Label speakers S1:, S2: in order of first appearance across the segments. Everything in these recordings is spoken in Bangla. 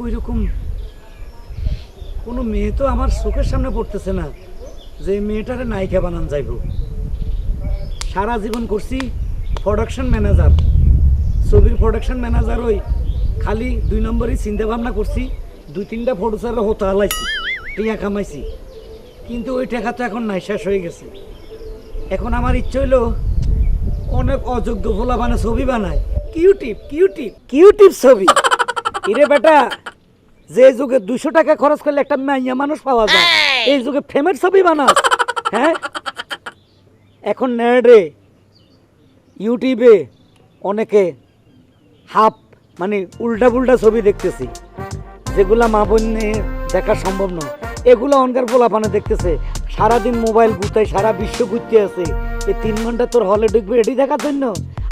S1: কই রকম কোনো মেয়ে তো আমার চোখের সামনে পড়তেছে না যে মেয়েটারে নায়িকা বানান যাইব। সারা জীবন করছি প্রোডাকশন ম্যানেজার ছবির প্রোডাকশন ম্যানেজার ওই খালি দুই নম্বরই চিন্তা ভাবনা করছি দুই তিনটা প্রডিউসারের হতো হালাইছি টিয়া কামাইছি। কিন্তু ওই টাকা তো এখন নাই শেষ হয়ে গেছে। এখন আমার ইচ্ছে হইল অনেক অযোগ্য ভোলা মানে ছবি বানায়। কিউটিপ কিউটিপ কিউটিপ ছবি। ইরে বেটা যে যুগে দুশো টাকা খরচ করলে একটা মাইয়া মানুষ পাওয়া যায় এই! যুগে ফেমের ছবি বানাস হ্যাঁ? এখন নেড়ে ইউটিউবে অনেকে হাফ মানে উল্টা পুল্টা ছবি দেখতেছি যেগুলা মা বোন দেখা সম্ভব নয়। এগুলো অনকার পোলাপানে দেখতেছে সারাদিন মোবাইল গুতায় সারা বিশ্ব ঘুরতে আছে এই তিন ঘণ্টা তোর হলে ঢুকবে এটি দেখার জন্য?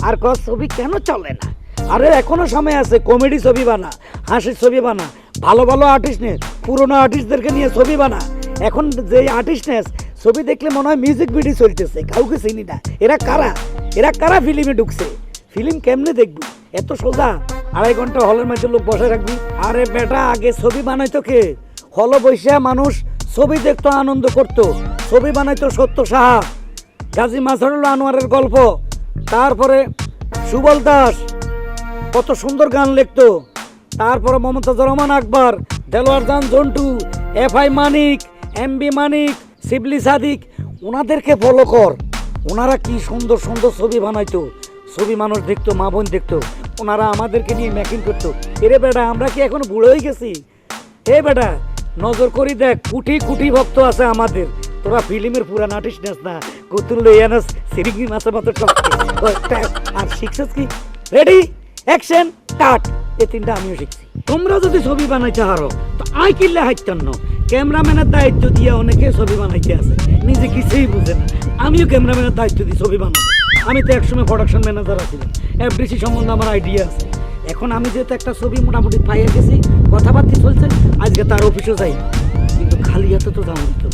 S1: আর ক ছবি কেন চলে না? আরে এখনও সময় আছে কমেডি ছবি বানা হাসির ছবি বানা ভালো ভালো আর্টিস্ট নে, পুরোনো আর্টিস্টদেরকে নিয়ে ছবি বানা। এখন যে আর্টিস্ট নেস, ছবি দেখলে মনে হয় মিউজিক ভিডিও চলতেছে, কাউকে চিনি না। এরা কারা? এরা কারা ফিল্মে ঢুকছে? ফিল্ম কেমনে দেখবি? এত সোজা? আড়াই ঘণ্টা হলের মাঝে লোক বসে রাখবি। আরে বেটা, আগে ছবি বানাইতো কে? হল বৈশা মানুষ ছবি দেখতো, আনন্দ করতো। ছবি বানাইতো সত্য সাহা। গাজী মাঝারুল আনোয়ারের গল্প। তারপরে সুবল দাস, কত সুন্দর গান লিখতো। তারপরে Mumtaz Rahman Akbar, Delwar Jan Jontu F I Manik M B Manik, Shibli Sadik, ওনাদেরকে ফলো কর। ওনারা কি সুন্দর সুন্দর ছবি বানাইতো। ছবি মানুষ দেখতো, মা বোন দেখতো। ওনারা আমাদেরকে নিয়ে মেকিং করতো। এরে বেটা, আমরা কি এখন বুড়ো হয়ে গেছি? হে বেটা, নজর করি দেখ কুটি কুটি ভক্ত আছে আমাদের। তোরা ফিল্মের পুরান আর্টিস্ট নেস না। কুতুল লইয়ানাস সিরিঙ্গি মাছের। আর শিখছিস কি? রেডি অ্যাকশন কাট এ তিনটা আমিও শিখছি। তোমরা যদি ছবি বানাইতে হারো, তো আই কিনলে হাইতান্ন ক্যামেরাম্যানের দায়িত্ব দিয়ে অনেকে ছবি বানাইতে আছে। নিজে কিছুই বুঝে না। আমিও ক্যামেরাম্যানের দায়িত্ব দিই ছবি বানাবো। আমি তো একসময় প্রোডাকশন ম্যানেজার আছিলাম। এফডিসি সম্বন্ধে আমার আইডিয়া আছে। এখন আমি যেহেতু একটা ছবি মোটামুটি পাইয়া গেছি, কথাবার্তা চলছে, আজকে তার অফিসে যাই। কিন্তু খালি হাতে তো দাম দিত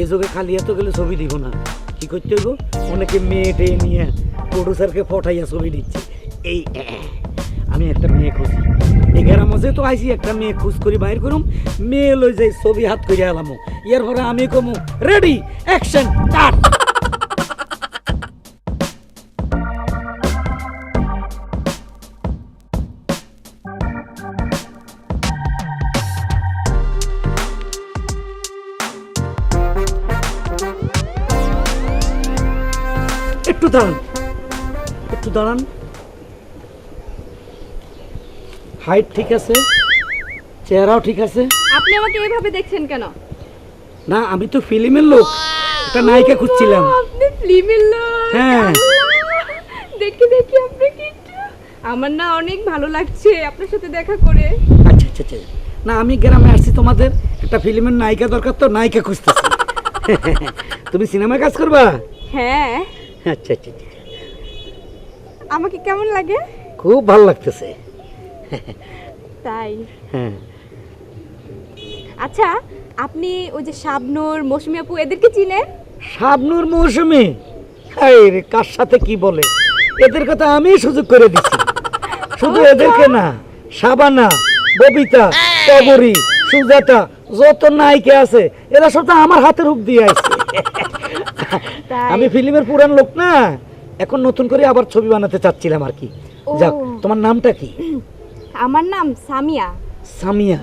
S1: এই যুগে খালি হাতে গেলে ছবি দিব না। কি করতে হইব? অনেকে মেয়ে টেয়ে নিয়ে প্রডিউসারকে ফটাইয়া ছবি দিচ্ছে। এই আমি একটা মেয়ে খুঁজি। এই গ্রাম মধ্যে তো আইসি একটা মেয়ে খুঁজ করি, বাইর করুম, মেয়ে লই যাই ছবি হাত করে এলামো ইয়ার পরে আমি কমু রেডি অ্যাকশন কাট একটু দাঁড়ান একটু দাঁড়ান। হাইট ঠিক আছে চেহারাও ঠিক আছে।
S2: আপনি আমাকে এইভাবে দেখছেন কেন?
S1: না আমি তো ফিল্মের লোক একটা নায়িকা খুঁজছিলাম।
S2: আপনি ফিল্মের লোক?
S1: হ্যাঁ।
S2: দেখি দেখি আপনি কি আমার না অনেক ভালো লাগছে আপনার সাথে দেখা করে।
S1: আচ্ছা আচ্ছা আচ্ছা। না আমি গ্রামে আসছি তোমাদের একটা ফিল্মের নায়িকা দরকার তো নায়িকা খুঁজতেছি। তুমি সিনেমায় কাজ করবা?
S2: হ্যাঁ।
S1: আচ্ছা আচ্ছা আচ্ছা।
S2: আমাকে কেমন লাগে?
S1: খুব ভালো লাগতেছে।
S2: তাই?
S1: হ্যাঁ।
S2: আচ্ছা আপনি ওই যে শাবনূর মৌসুমী আপু এদেরকে চিনেন?
S1: শাবনুর মৌসুমি? রে কার সাথে কি বলে? এদের কথা আমি সুযোগ করে দিচ্ছি। শুধু এদেরকে না সাবানা ববিতা কবরী সুজাতা যত নায়িকা আছে এরা সব তো আমার হাতের রূপ দিয়ে আসছে
S2: তাই।
S1: আমি ফিল্মের পুরান লোক না এখন নতুন করে আবার ছবি বানাতে চাচ্ছিলাম আর কি।
S2: ও।
S1: যাক তোমার নামটা কি?
S2: আমার নাম সামিয়া।
S1: সামিয়া?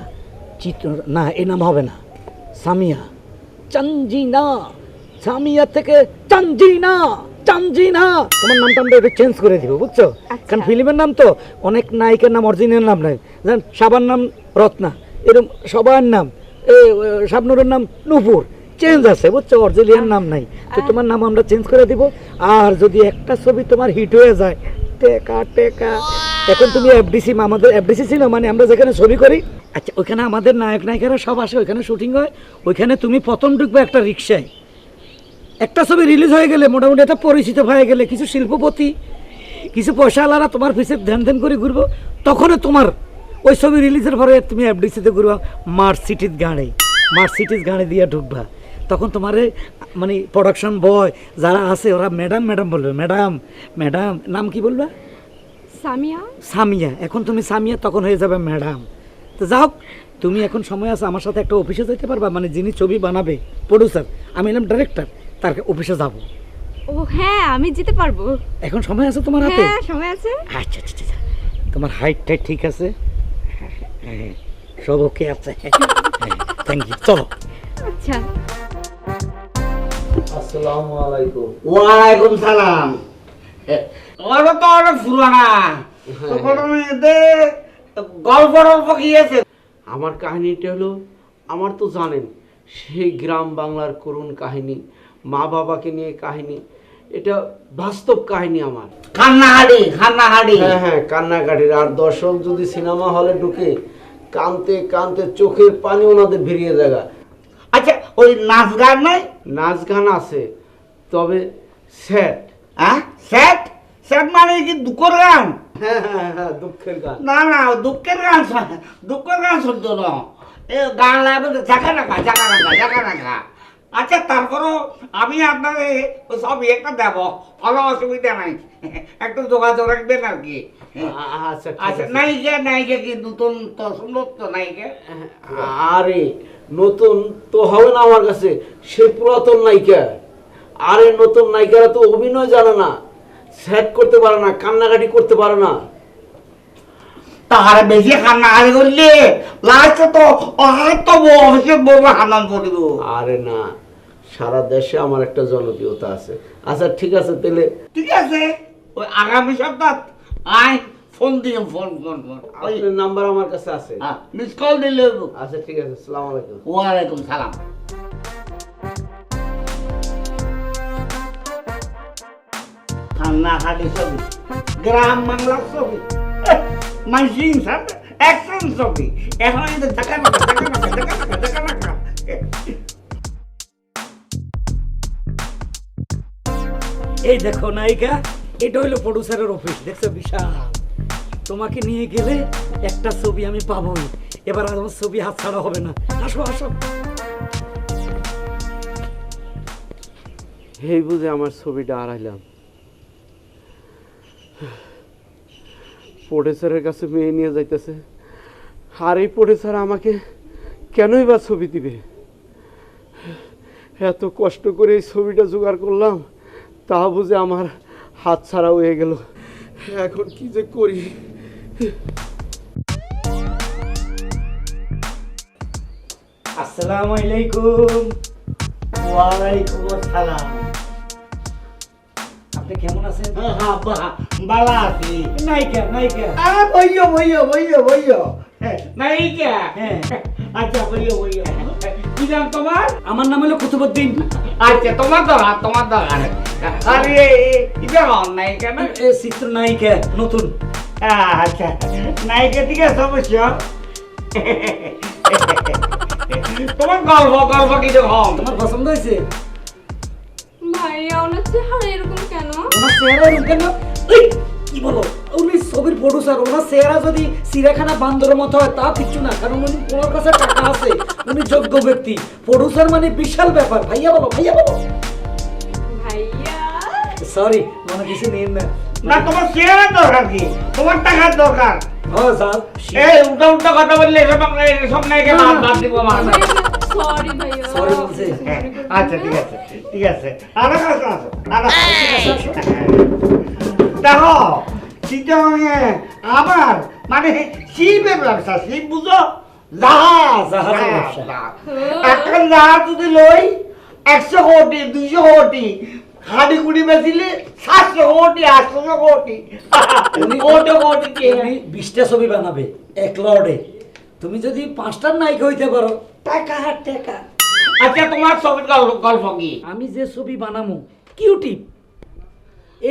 S1: চিত্র না এ নাম হবে না। সামিয়া। চাঞ্জিনা সামিয়া থেকে চাঞ্জিনা চাঞ্জিনা তোমার নামটা আমরা একটু চেঞ্জ করে দিব বুঝছ?
S2: আচ্ছা।
S1: কারণ ফিল্মের নাম তো অনেক নায়িকার নাম অরিজিনাল নাম নাই জান সাবার নাম রত্না এরকম সবার নাম। শাবনুরের নাম নুপুর। চেঞ্জ আছে বুঝছ? অরিজিনাল নাম নাই। তো তোমার নাম আমরা চেঞ্জ করে দিব। আর যদি একটা ছবি তোমার হিট হয়ে যায় টেকা টেকা। এখন তুমি এফডিসি আমাদের এফডিসি ছিল মানে আমরা যেখানে ছবি করি। আচ্ছা ওইখানে আমাদের নায়ক নায়িকারা সব আসে, ওইখানে শুটিং হয়। ওইখানে তুমি প্রথম ঢুকবে একটা রিক্সায় একটা ছবি রিলিজ হয়ে গেলে, মোটামুটি একটা পরিচিত হয়ে গেলে, কিছু শিল্পপতি, কিছু পয়সাওয়ালারা তোমার পিছে ধ্যান ধ্যান করে ঘুরবো। তখন তোমার ওই ছবি রিলিজের পরে তুমি এফডিসিতে ঘুরবা মার্সিটিস গাড়ি মার্সিটিস গাড়ি দিয়ে ঢুকবা। তখন তোমার মানে প্রোডাকশন বয় যারা আছে, ওরা ম্যাডাম ম্যাডাম বলবে ম্যাডাম ম্যাডাম নাম কি বলবা?
S2: সামিয়া?
S1: সামিয়া। এখন তুমি সামিয়া তখন হয়ে যাবে ম্যাডাম। তো যাও তুমি এখন সময় আছে আমার সাথে একটা অফিসে যেতে পারবা? মানে যিনি ছবি বানাবে প্রডিউসার আমি এলাম ডাইরেক্টর তার অফিসে যাব।
S2: ও হ্যাঁ আমি যেতে পারব।
S1: এখন সময় আছে তোমার হাতে?
S2: হ্যাঁ সময় আছে।
S1: আচ্ছা আচ্ছা আচ্ছা তোমার হাইট টাইট ঠিক আছে? হ্যাঁ, সব ওকে আছে। থ্যাংক ইউ চলো।
S2: আচ্ছা।
S3: আসসালামু আলাইকুম।
S4: ওয়ালাইকুম সালাম। ওরা তো অনেক পুরানা। গল্প টল্প কি আছে?
S3: আমার কাহিনীটা হলো আমার তো জানেন সেই গ্রাম বাংলার করুণ কাহিনী মা বাবাকে নিয়ে কাহিনী। এটা বাস্তব কাহিনী আমার।
S4: খান্নাহাড়ি খান্নাহাড়ি
S3: হ্যাঁ হ্যাঁ কান্নাকাটির। আর দর্শক যদি সিনেমা হলে ঢুকে কানতে কানতে চোখের পানি ওনাদের ভিড়িয়ে জায়গা
S4: আচ্ছা ওই নাচ গান নাই?
S3: নাচ গান আছে তবে স্যাট
S4: হ্যাঁ স্যাট স্যাট মানে কি দুঃখের গান?
S3: দুঃখের গান।
S4: না না দুঃখের গান দুঃখের গান শুনতো না। এ গান লাগবে জাকা রাখা জাকা রাখা জাকা রাখা আচ্ছা তারপরও আমি আপনাকে সব একটা দেব কোনো অসুবিধা নাই। একটু যোগাযোগ রাখবেন আর কি।
S3: আচ্ছা ঠিক
S4: আচ্ছা নায়িকা কি নতুন তো সুন্দর তো নায়িকা?
S3: আরে নতুন তো হবে না আমার কাছে সে পুরাতন নায়িকা। আরে নতুন নায়িকারা তো অভিনয় জানে না সেট করতে পারে না কান্নাকাটি করতে পারে না।
S4: তাহারে বেশি করলে লাস্টে তো অহাত অফিসে বলব হানান করিব।
S3: আরে না সারা দেশে আমার একটা জনপ্রিয়তা আছে। আচ্ছা ঠিক আছে তাহলে
S4: ঠিক আছে ওই আগামী সপ্তাহ আয় ফোন দিয়ে ফোন ফোন ফোন।
S3: আপনার নাম্বার আমার কাছে আছে।
S4: মিস কল দিলে
S3: আচ্ছা ঠিক আছে সালাম আলাইকুম।
S4: ওয়ালাইকুম সালাম। কান্নাকাটি ছবি গ্রাম বাংলার ছবি অ্যাকশন ছবি। এখন এই যে দেখা নাকা দেখা দেখা দেখা
S1: এই দেখো নায়িকা এটা হইল প্রডিউসারের অফিস দেখছ? বিশাল। তোমাকে নিয়ে গেলে একটা ছবি আমি পাবোই। এবার আর আমার ছবি হাত ছাড়া হবে না। আসো আসো।
S3: এই বুঝে আমার ছবিটা হারাইলাম। প্রডিউসারের কাছে মেয়ে নিয়ে যাইতেছে। আর এই প্রডিউসার আমাকে কেনই বা ছবি দিবে? এত কষ্ট করে এই ছবিটা জোগাড় করলাম, তা বুঝে আমার হাত ছাড়া হয়ে গেল। এখন কি যে করি?
S1: আসসালামু আলাইকুম।
S4: ওয়ালাইকুম আসসালাম।
S1: কেমন আছেন
S4: হ্যাঁ হ্যাঁ বা- ভালো আছি।
S1: নায়িকা নায়িকা।
S4: আরে বইও বইও বইও বইও নায়িকা?
S1: হ্যাঁ।
S4: আচ্ছা বইও বইও কি নাম তোমার?
S1: আমার নাম হলো কুতুবুদ্দিন।
S4: আচ্ছা তোমার দরকার তোমার দরকার। আরে এটা নায়িকা না?
S1: চিত্র নায়িকা নতুন।
S4: আচ্ছা নায়িকা ঠিক আছে অবশ্য তোমার গল্প গল্প কিছু কম
S1: তোমার পছন্দ হয়েছে?
S2: ভাইয়া ওনার চেহারা এরকম কেন
S1: ওনার চেহারা এরকম কেন? এই, কি বলো? উনি ছবির প্রডিউসার ওনার চেহারা যদি সিরাখানা বান্দরের মতো হয় তা কিচ্ছু না। কারণ উনি ওনার কাছে টাকা আছে। উনি যোগ্য ব্যক্তি। প্রডিউসার মানে বিশাল ব্যাপার। ভাইয়া বলো ভাইয়া বলো। সরি মনে কিছু নিন না।
S4: না তোমার চেহারা দরকার কি? তোমার টাকার দরকার।
S1: ও স্যার
S4: এই উল্টা উল্টা কথা বললে এসব সব নায়িকা বাদ বাদ দিব আমার
S2: সরি ভাইয়া
S1: Sorry বলছে।
S4: আচ্ছা ঠিক আছে ঠিক আছে আরও কাছে আসো আরও দেখো চিটাঙে আমার মানে শিল্পের ব্যবসা শিল্প বুঝো জাহাজ। একটা জাহাজ যদি লই একশো কোটি দুইশো কোটি হাড়ি কুড়ি বেচিলে সাতশো কোটি আটশো কোটি কোটি কোটি কে
S1: বিশটা ছবি বানাবে এক লর্ডে তুমি যদি পাঁচটার নায়িকা হইতে পারো টাকা হাত টাকা।
S4: আচ্ছা তোমার ছবির গল্প কি?
S1: আমি যে ছবি বানামু কিউটি।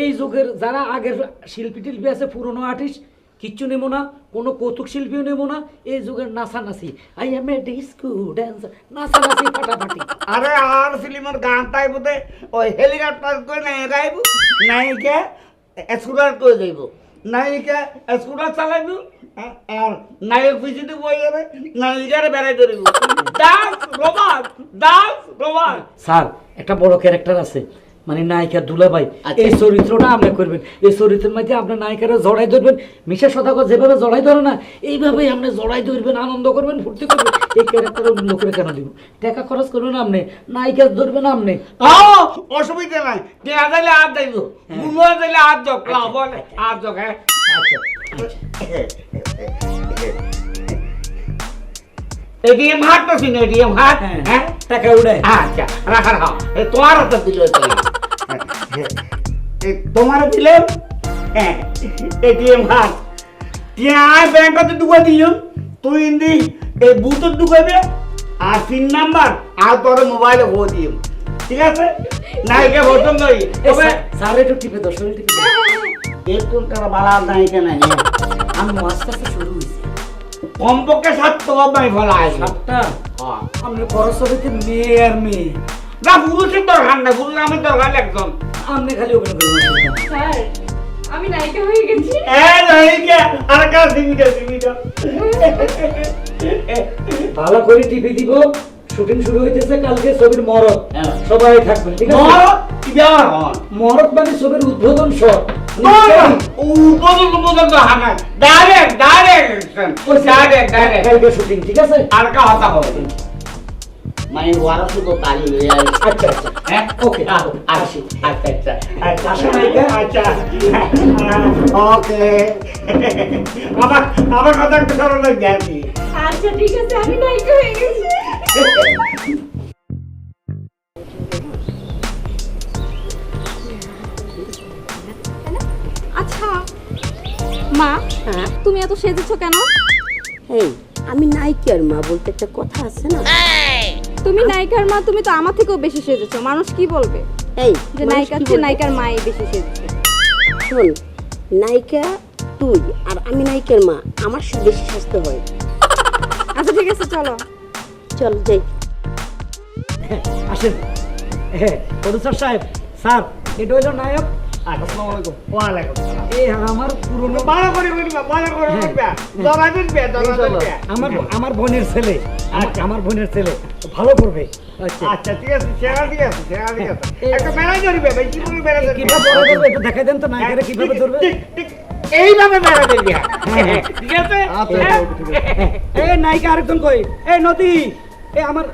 S1: এই যুগের যারা আগের শিল্পী টিল্পী আছে পুরনো আর্টিস্ট কিচ্ছু নেব না কোনো কৌতুক শিল্পীও নেব না এই যুগের নাচানাচি। I am a disco dancer নাচানাচি ফাটাফাটি।
S4: আরে আর ফিল্মের গান তাই বোধে ওই হেলিকপ্টার করে নাই গাইব নায়িকা স্কুটার করে যাইব নায়িকা স্কুটার চালাইব আর নায়ক পিছিয়ে বই যাবে নায়িকারে বেড়াই ধরিব। Dance Roman dance Roman
S1: sir একটা বড় ক্যারেক্টার আছে মানে নায়িকা দুলাভাই।
S4: আচ্ছা।
S1: এই চরিত্রটা আপনি করবেন। এই চরিত্রের মধ্যে আপনার নায়িকারা জড়াই ধরবেন। মিশা সদাগর যেভাবে জড়াই ধরে না এইভাবেই আপনি জড়াই ধরবেন আনন্দ করবেন ফুর্তি করবেন। এই ক্যারেক্টার অন্য করে কেন দিব? টাকা খরচ করবেন আপনি নায়িকা ধরবেন আপনি।
S4: অসুবিধা নাই। দেয়া দিলে হাত দেব মুনো দিলে হাত যোগ হ্যাঁ। এটিএম হাত তো সিনে এটিএম হাত
S1: হ্যাঁ
S4: হ্যাঁ?
S1: টাকা উড়ায়
S4: আচ্ছা রাখা রাখা। এ তোমার হাতে দিল তোমার হ্যাঁ এটিএম হাত ત્યાં ব্যাংকতে ঢুকা দিও তুই ইন্দি এই বুথত ঢুকাবে আর পিন নাম্বার আর তোর মোবাইলে হো দিও ঠিক আছে? নাইকে পছন্দ হই
S1: এই
S4: তবে
S1: একটু টিপে দাও শরীর টিপে
S4: বালা
S1: আমি শুরু হয়েছে।
S4: কমপক্ষে ফেলা
S1: সাতটা?
S4: হ্যাঁ।
S1: আপনি খরচ মেয়ে আর মেয়ে।
S4: না পুরুষের দরকার নাই পুরুষ আমি দরকার একজন
S1: আপনি খালি ওখানে
S2: স্যার আমি নায়িকা হয়ে গেছি।
S4: আর
S1: ভালো করে টিপে দিব। শুটিং শুরু হইতেছে কালকে ছবির মরদ।
S4: হ্যাঁ।
S1: সবাই থাকবে ঠিক আছে? মরদ মানে ছবির উদ্বোধন শট।
S4: উদ্বোধন উদ্বোধন তো হানা direct direct direct direct
S1: shooting ঠিক আছে
S4: আর কা হবে মানে ওরা শুধু তালি লয়ে
S1: আচ্ছা আচ্ছা
S4: হ্যাঁ
S1: ওকে
S4: আসি আচ্ছা আচ্ছা আচ্ছা। আচ্ছা ওকে আমার আমার কথা একটু সরল
S2: আচ্ছা ঠিক আছে আমি নায়িকা হয়ে গেছি আচ্ছা। মা
S5: হ্যাঁ?
S2: তুমি এত সেজেছো কেন?
S5: এই আমি নায়িকার মা বলতে একটা কথা আছে না?
S2: তুমি নায়িকার মা তুমি তো আমার থেকেও বেশি সেজেছো। মানুষ কি বলবে?
S5: এই
S2: যে নায়িকার চেয়ে নায়িকার মাই বেশি সেজেছে।
S5: শোন নায়িকা তুই আর আমি নায়িকার মা আমার বেশি স্বাস্থ্য হয়।
S2: আচ্ছা ঠিক আছে চলো।
S5: চল যাই।
S1: আসেন। হ্যাঁ সাহেব স্যার এটা হইল নায়ক।
S4: আসসালামু আলাইকুম। ওয়া আলাইকুম
S1: এই আমার পুরনো
S4: ভালো করে বলবা ভালো করে
S1: হ্যাঁ।
S4: বলবা দিবে
S1: আমার আমার বোনের ছেলে আমার- আমার বোনের ছেলে ভালো করবে। আচ্ছা।
S4: আচ্ছা ঠিক আছে সেরা ঠিক আছে সেরা ঠিক আছে।
S1: এই-
S4: একটা মেলা ধরবে বেশি করে মেলা ধরবে?
S1: কীভাবে বড় করবে একটু দেখাই দেন তো নায়িকারে কীভাবে ধরবে?
S4: ঠিক, ঠিক, এইভাবে মেলা ধরবে ঠিক আছে? হ্যাঁ?
S1: এই নায়িকা আরেকজন কই? এই নদী এই আমার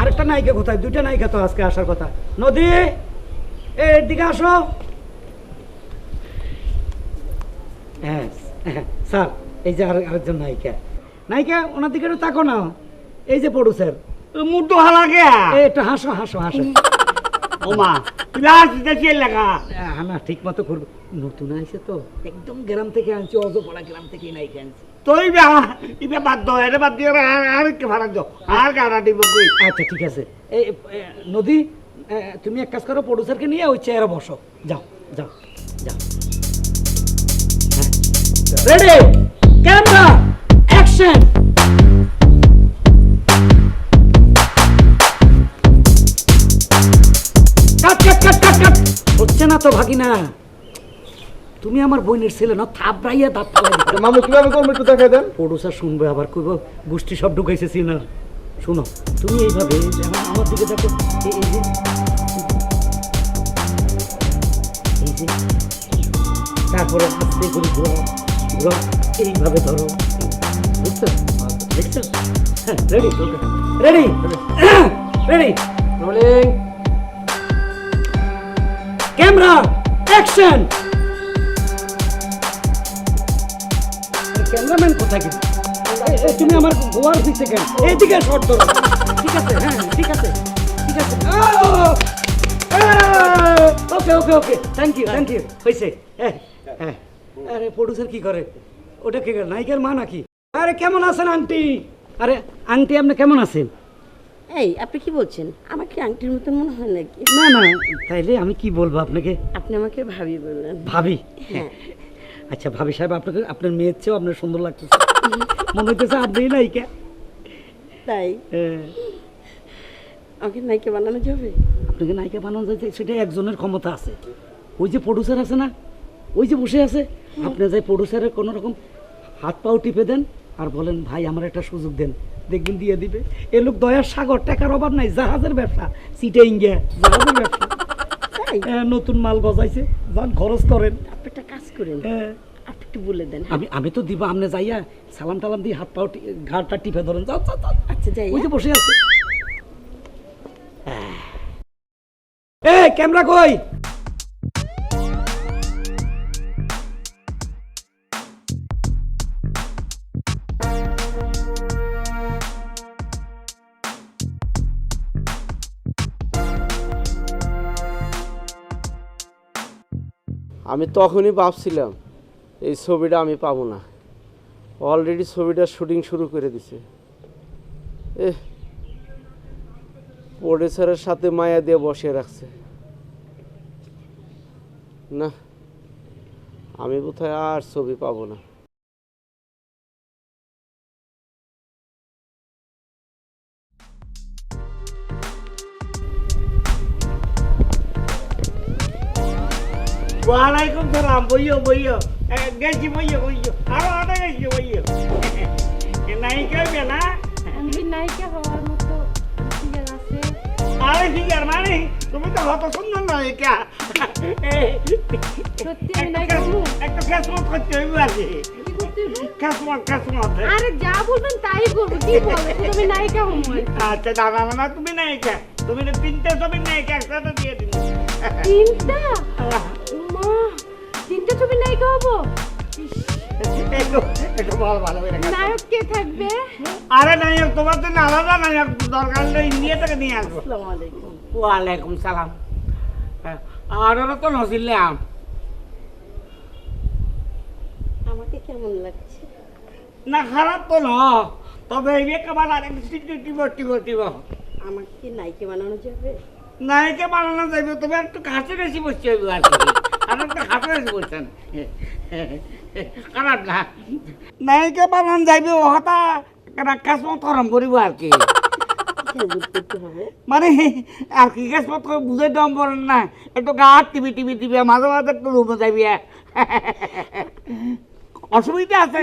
S1: আরেকটা নায়িকা কোথায়? দুইটা নায়িকা তো আজকে আসার কথা। নদী এই এদিকে আসো। হ্যাঁ হ্যাঁ, স্যার এই যে আর আরেকজন নায়িকা। নায়িকা ওনার দিকে একটু তাকো না। এই যে প্রডিউসার।
S4: মুখ হালা গে
S1: এই একটু হাসো হাসো হাসো।
S4: ওমা ক্লাস দেখি লাগা?
S1: হ্যাঁ না ঠিক মতো করব। নতুন আইছে তো। একদম গ্রাম থেকে আনছি অজপড়া গ্রাম থেকে নায়িকা আনছি।
S4: তুই ইবে বাদ দাও এটা বাদ দিয়ে আর কি ভাড়া দাও। আর গাড়া দিব কই?
S1: আচ্ছা ঠিক আছে। এই নদী তুমি এক কাজ করো প্রডিউসারকে নিয়ে ওই চেয়ারে বসো। যাও যাও যাও। Ready camera action cut cut cut cut cut হচ্ছে না তো ভাগিনা। তুমি আমার বোনের ছেলে না থাপড়াইয়া দাঁত ফালাই
S6: মামু কীভাবে করব একটু দেখাই দেন?
S1: প্রডিউসার শুনবে আবার কইব গোষ্ঠী সব ঢুকাইছে সিনার শোনো তুমি এইভাবে আমার দিকে দেখো এই এই যে এই যে তারপরে আস্তে করে ঘোরো ঘোরো এইভাবে ধরো। বুঝছ দেখছ? হ্যাঁ ready ready ready rolling camera action cameraman কোথায় গেছে তুমি আমার গোয়ার দিচ্ছে কেন? এইদিকে শর্ট ধরো। ঠিক আছে হ্যাঁ ঠিক আছে ঠিক আছে। Okay okay okay thank you thank you হয়েছে। হ্যাঁ হ্যাঁ। আরে প্রডিউসার কি করে? ওটা কি করে? নায়িকার মা নাকি? আরে কেমন আছেন আন্টি? আরে আন্টি আপনি কেমন আছেন?
S5: এই আপনি কি বলছেন? আমাকে আংটির মতন মনে হয় নাকি?
S1: না না তাইলে আমি কি বলব আপনাকে?
S5: আপনি আমাকে ভাবি বললেন।
S1: ভাবি?
S5: হ্যাঁ।
S1: আচ্ছা ভাবি সাহেব আপনাকে আপনার মেয়ের চেয়েও আপনার সুন্দর লাগতেছে। মনে হইতেছে আপনি নায়িকা।
S5: তাই?
S1: হ্যাঁ।
S5: আমাকে নায়িকা বানানো যাবে?
S1: আপনাকে নায়িকা বানানো যায় সেটা একজনের ক্ষমতা আছে। ওই যে প্রডিউসার আছে না? ওই যে বসে আছে? আপনি যাই প্রডিউসারের কোনো রকম হাত পাও টিপে দেন আর বলেন ভাই আমার একটা সুযোগ দেন। দেখবেন দিয়ে দিবে। এ লোক দয়ার সাগর টাকার অভাব নাই জাহাজের ব্যবসা সিটে ইঙ্গিয়া জাহাজের ব্যবসা। নতুন মাল গজাইছে যান খরচ করেন।
S5: আপনি একটা কাজ করেন আপনি একটু বলে দেন।
S1: আমি আমি তো দিব আপনি যাইয়া সালাম টালাম দিয়ে হাত পাও ঘাড়টা টিপে ধরেন। যাও যাও, যাও।
S5: আচ্ছা যাই
S1: ওই যে বসে আছে। এ ক্যামেরা কই?
S3: আমি তখনই ভাবছিলাম, এই ছবিটা আমি পাবো না। অলরেডি ছবিটা শুটিং শুরু করে দিছে। এ প্রডিউসারের সাথে মায়া দিয়ে বসে রাখছে। না, আমি কোথায় আর ছবি পাবো না।
S4: ওয়ালাইকুম সালাম বইও বইও গেছি বইও বইও আরও অনেক গেছি বইও নাই কেবে না?
S2: আমি নায়িকা হওয়ার মতো ফিগার আছে।
S4: আরে ফিগার মানে? তুমি তো হত সুন্দর নায়িকা
S2: সত্যি আমি নায়িকা?
S4: একটা খেসমত করতে হইব আর কি
S2: আরে যা বলবেন তাই করব কি বলব? শুধু নায়িকা হব
S4: আচ্ছা দাদা না তুমি নায়িকা তুমি তিনটে ছবি নায়িকা একসাথে দিয়ে দিন।
S2: তিনটা? মা তিনটা ছবি নায়িকা হব?
S4: একটু একটু ভালো ভালো করে খেসমত।
S2: নায়ক কে থাকবে?
S4: আরে নায়ক তোমার জন্য আলাদা নায়ক দরকার হলে ইন্ডিয়া থেকে নিয়ে আসব। ওয়ালাইকুম সালাম। হ্যাঁ, আর ওরা তো নসিলাম
S5: আমাকে কেমন লাগছে?
S4: না খারাপ তো ন তবে এই আরেক
S5: আমাকে নাইকে বানানো যাবে?
S4: নায়কে বানানো যাইবে তবে একটু কাছে বেশি বসতে আর কি আর একটু কাছে খারাপ না। নায়কে বানানো যাইবে ও হতা কাজ মত করিব আর কি। মানে আর কি কাজ মত বুঝে দম পড়েন না। একটু গা টিভি টিভি টিভি মাঝে মাঝে একটু রুমে যাবি অসুবিধা আছে?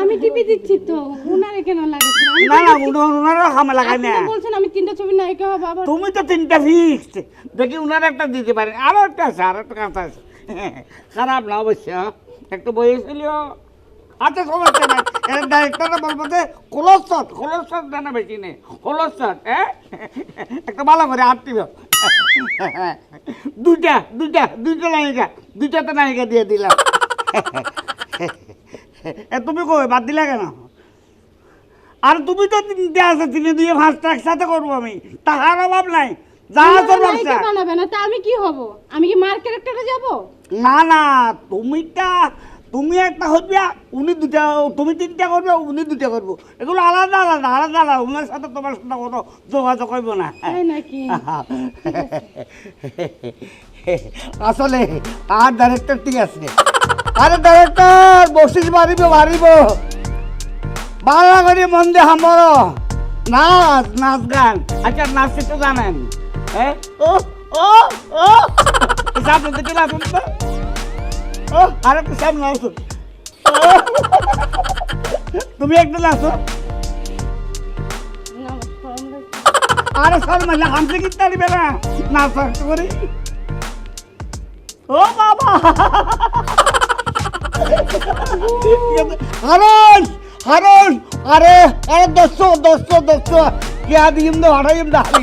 S2: আমি টিভি দিচ্ছি তো উনারে কেন লাগাচ্ছেন?
S4: না না উনার লাগাই না।
S2: বলছেন আমি তিনটা ছবি নায়িকা হব আবার।
S4: তুমি তো তিনটা ফিক্সড দেখি উনার একটা দিতে পারেন। আরও একটা আছে আরও একটা কাঁচা আছে। খারাপ না অবশ্য। একটু বয়েছিল আচ্ছা সমস্যা নাই। এর ডাইরেক্টররা বলব যে খোলস শট খোলস বেশি নেই। খোলস শট হ্যাঁ একটু ভালো করে দিব। দুইটা দুইটা দুইটা নায়িকা, দুইটাতে নায়িকা দিয়ে দিলাম। এ, তুমি কই? বাদ দিলা কেন? আর তুমি তো তিনটে আছে তিনে দুয়ে পাঁচটা একসাথে করব আমি। টাকার অভাব নাই। ব্যবসা
S2: বানাবে না তা আমি কি হব? আমি কি যাব?
S4: না না তুমিটা তুমি একটা উনি দুটা তুমি তিনটা করবে উনি দুটা করব। এগুলো আলাদা আলাদা আলাদা আলাদা। উনার সাথে তোমার সাথে কোনো যোগাযোগ করব না। আসলে আর ডাইরেক্টর ঠিক আছে। আরে ডাইরেক্টর বসিস মারিব মারিব। বাংলা করে মন দিয়ে হামর নাচ নাচ গান। আচ্ছা নাচ তো জানেন। হ্যাঁ ও ও ও সামনে দিকে নাচুন তো ও আরে একটু সামনে নাচুন ও, তুমি
S2: না, শরম লাগছে।
S4: আরে সর মানে হামসে কিনতে পারবে না নাচ একটু করি ও বাবা হারন হারন আরে আরে দোস্ত দোস্ত দোস্ত কে আদি ইমদো হারাই ইমদো হারি